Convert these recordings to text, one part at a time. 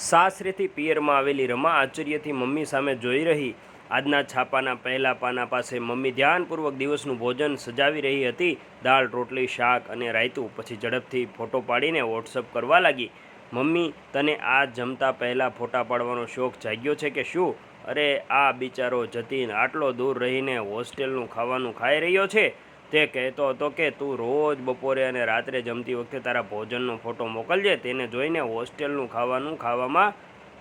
સાસરેથી પિયરમાં આવેલી રમા આશ્ચર્યથી મમ્મી સામે જોઈ રહી. આજના છાપાના પહેલા પાના પાસે મમ્મી ધ્યાનપૂર્વક દિવસનું ભોજન સજાવી રહી હતી. દાળ, રોટલી, શાક અને રાયતું પછી ઝડપથી ફોટો પાડીને વોટ્સઅપ કરવા લાગી. મમ્મી, તને આ જમતા પહેલાં ફોટા પાડવાનો શોખ જાગ્યો છે કે શું? અરે, આ બિચારો જતીન આટલો દૂર રહીને હોસ્ટેલનું ખાવાનું ખાઈ રહ્યો છે. તે કહેતો હતો કે, તું રોજ બપોરે અને રાત્રે જમતી વખતે તારા ભોજનનો ફોટો મોકલજે, તેને જોઈને હોસ્ટેલનું ખાવાનું ખાવામાં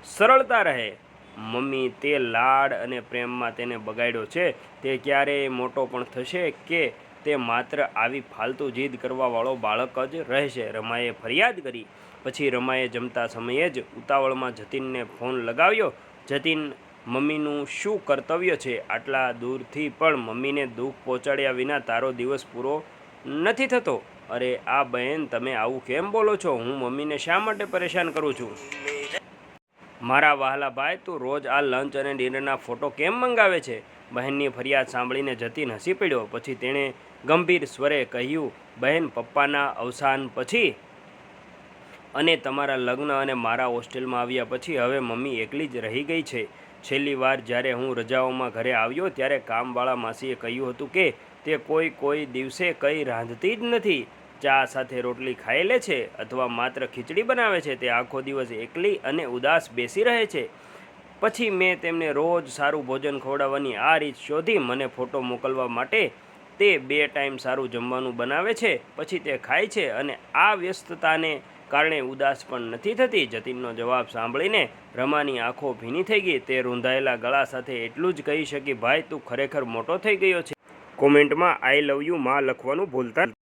સરળતા રહે. મમ્મી, તે લાડ અને પ્રેમમાં તેને બગાડ્યો છે. તે ક્યારેય મોટો પણ થશે કે તે માત્ર આવી ફાલતુ જીદ કરવાવાળો બાળક જ રહેશે. રમાએ ફરિયાદ કરી. પછી રમાએ જમતા સમયે જ ઉતાવળમાં જતીનને ફોન લગાવ્યો. જતીન મમ્મીનું શું કર્તવ્ય છે આટલા દૂરથી પણ મમ્મીને દુઃખ પહોંચાડ્યા વિના તારો દિવસ પૂરો નથી થતો? અરે, આ બહેન, તમે આવું કેમ બોલો છો? હું મમ્મીને શા માટે પરેશાન કરું છું? મારા વહાલા ભાઈ, તું રોજ આ લંચ અને ડિનરના ફોટો કેમ મંગાવે છે? બહેનની ફરિયાદ સાંભળીને જતીન હસી પડ્યો. પછી તેણે ગંભીર સ્વરે કહ્યું, બહેન, પપ્પાના અવસાન પછી? અને તમારા લગ્ન અને મારા હોસ્ટેલમાં આવ્યા પછી હવે મમ્મી એકલી જ રહી ગઈ છે. છેલ્લી વાર જ્યારે હું રજાઓમાં ઘરે આવ્યો ત્યારે કામવાળા માસીએ કહ્યું હતું કે તે કોઈ કોઈ દિવસે કંઈ રાંધતી જ નથી. ચા સાથે રોટલી ખાઈ લે છે અથવા માત્ર ખીચડી બનાવે છે. તે આખો દિવસ એકલી અને ઉદાસ બેસી રહે છે. પછી મેં તેમને રોજ સારું ભોજન ખવડાવવાની આ રીત શોધી મને ફોટો મોકલવા માટે તે બે ટાઈમ સારું જમવાનું બનાવે છે. પછી તે ખાય છે અને આ વ્યસ્તતાને કારણે ઉદાસ પણ નથી થતી. જતીનનો જવાબ સાંભળીને રમાની આંખો ભીની થઈ ગઈ. તે રૂંધાયેલા ગળા સાથે એટલું જ કહી શકી, ભાઈ, તું ખરેખર મોટો થઈ ગયો છે. કોમેન્ટમાં, આઈ લવ યુ માં લખવાનું ભૂલતા